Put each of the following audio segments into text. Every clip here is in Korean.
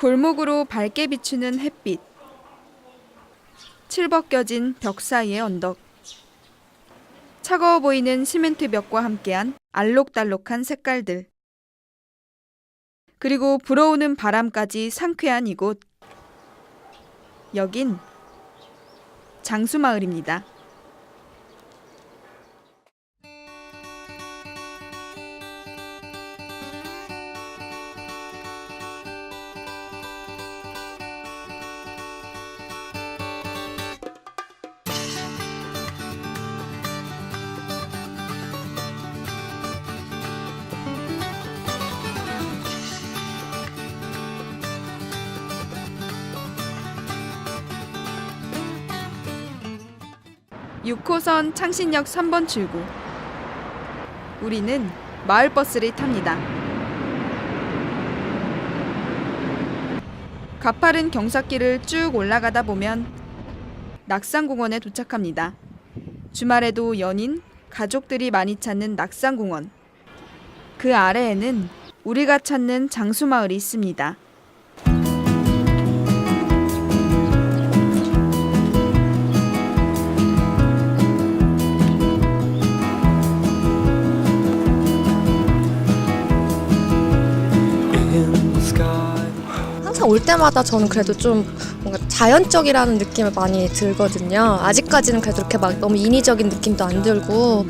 골목으로 밝게 비추는 햇빛. 칠벗겨진 벽 사이의 언덕. 차가워 보이는 시멘트 벽과 함께한 알록달록한 색깔들. 그리고 불어오는 바람까지 상쾌한 이곳. 여긴 장수마을입니다. 육호선 창신역 3번 출구. 우리는 마을버스를 탑니다. 가파른 경사길을 쭉 올라가다 보면 낙산공원에 도착합니다. 주말에도 연인, 가족들이 많이 찾는 낙산공원. 그 아래에는 우리가 찾는 장수마을이 있습니다. 올 때마다 저는 그래도 좀 뭔가 자연적이라는 느낌을 많이 들거든요. 아직까지는 그래도 이렇게 막 너무 인위적인 느낌도 안 들고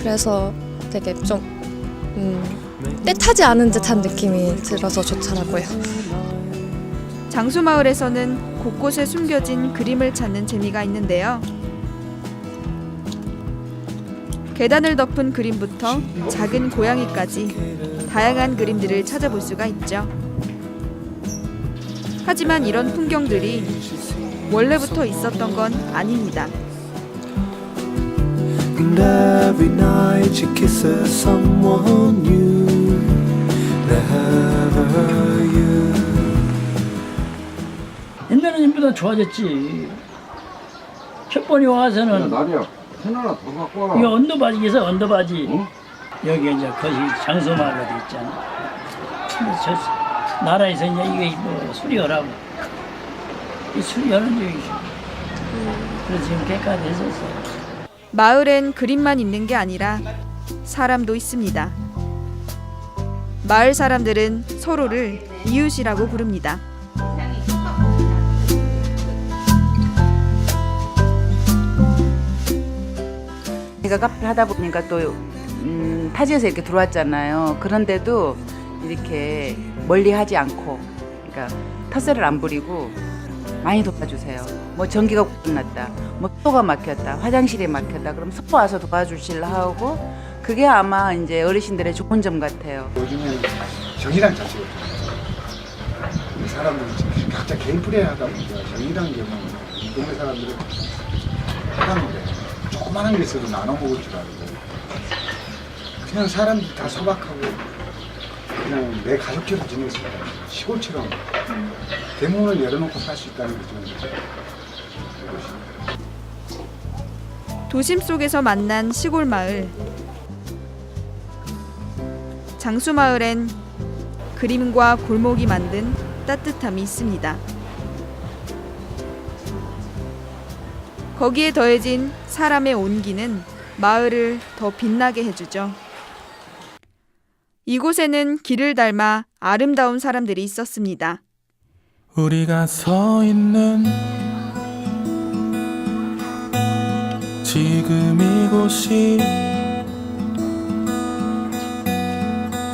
그래서 되게 좀 음, 때타지 않은 듯한 느낌이 들어서 좋더라고요. 장수마을에서는 곳곳에 숨겨진 그림을 찾는 재미가 있는데요. 계단을 덮은 그림부터 작은 고양이까지 다양한 그림들을 찾아볼 수가 있죠. 하지만 이런 풍경들이 원래부터 있었던 건 아닙니다. And every night you kiss her someone new. Never you. 옛날에는 전보다 좋아졌지. 첫 번에 야, 와서는 나리야, 펜 하나 더 갖고 와. 이거 언더바지에서 언더바지. 응? 여기 이제 거기 장소마을로 돼 있잖아. 근데 저 나라에서 이제 이게 뭐 수리하라고. 이 수리하는 중이지. 그래서 지금 개까지했었어. 마을엔 그림만 있는 게 아니라 사람도 있습니다. 마을 사람들은 서로를 이웃이라고 부릅니다. 제가 카페를 하다 보니까 또 음, 타지에서 이렇게 들어왔잖아요. 그런데도 이렇게 멀리 하지 않고, 그러니까 텃세를 안 부리고 많이 도와주세요. 뭐 전기가 고장났다, 뭐 소가 막혔다, 화장실이 막혔다, 그럼 서로 와서 도와주실라 하고 그게 아마 이제 어르신들의 좋은 점 같아요. 요즘에 정의당 자체가 이 사람들이 각자 개인 플레이하다 보니까 정의당 경우는 이 동네 사람들은 하다못해 조그마한 게 있어도 나눠 먹을 줄 알고 그냥 사람들이 다 소박하고 그냥 내 가족처럼 지낼 수 있다 시골처럼 대문을 열어놓고 살 수 있다는 게좀 도심 속에서 만난 시골 마을. 장수 마을엔 그림과 골목이 만든 따뜻함이 있습니다. 거기에 더해진 사람의 온기는 마을을 더 빛나게 해주죠. 이곳에는 길을 닮아 아름다운 사람들이 있었습니다. 우리가 서 있는 지금 이곳이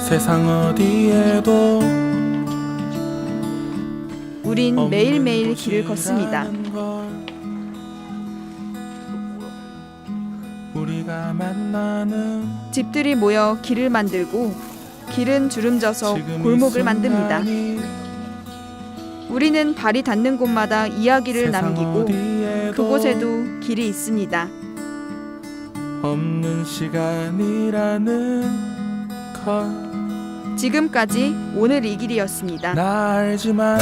세상 어디에도 우린 매일매일 길을 걷습니다. 우리가 만나는 집들이 모여 길을 만들고 길은 주름져서 골목을 만듭니다. 우리는 발이 닿는 곳마다 이야기를 남기고 그곳에도 길이 있습니다. 없는 시간이라는 걸 지금까지 오늘 이 길이었습니다. 나 알지만